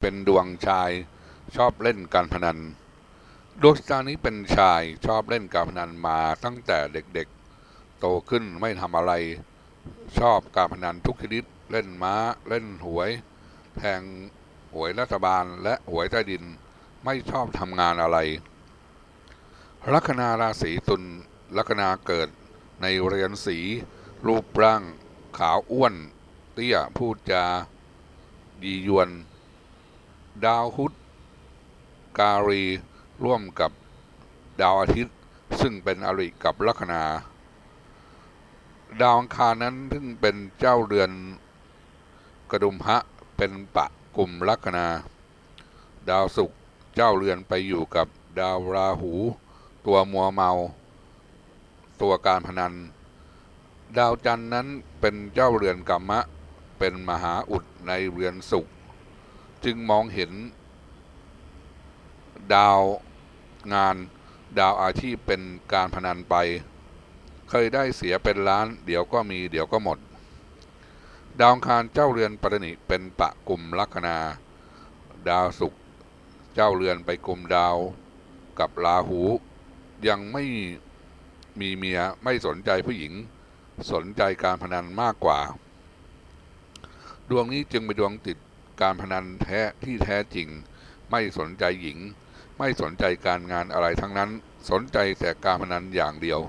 เป็นดวงชายชอบเล่นการพนัน ดวงชะตานี้เป็นชายชอบเล่นการพนันมาตั้งแต่เด็กๆ โตขึ้นไม่ทำอะไร ชอบการพนันทุกชนิดเล่นม้าเล่นหวย แทงหวยรัฐบาลและหวยใต้ดินไม่ชอบทำงานอะไร ลัคนาราศีตุลลัคนาเกิดในเรือนสี รูปร่างขาวอ้วน เตี้ยพูดจายียวน ดาวฮุดการีร่วมกับดาวอาทิตย์ ซึ่งเป็นอริกับลัคนา ดาวอังคารนั้นซึ่งเป็นเจ้าเรือนกระดุมพระเป็นปะกลุ่มลัคนา ดาวศุกร์เจ้าเรือนไปอยู่กับดาวราหู ตัวมัวเมา ตัวการพนัน ดาวจันทร์นั้นเป็นเจ้าเรือนกรรมะ เป็นมหาอุดในเรือนศุกร์ จึงมองเห็น ดาวงานดาวอาชีพเป็นการพนันไป เคยได้เสียเป็นล้าน เดี๋ยวก็มีเดี๋ยวก็หมด ดาวคารเจ้าเรือนปรณิเป็นปะกลุ่มลัคนา ดาวศุกร์เจ้าเรือนไปกลุ่มดาวกับราหู ยังไม่มีเมียไม่สนใจผู้หญิง สนใจการพนันมากกว่า ดวงนี้จึงเป็นดวงติด การพนันแท้ที่แท้จริง ไม่สนใจหญิง ไม่สนใจการงานอะไรทั้งนั้น สนใจแต่การพนันอย่างเดียว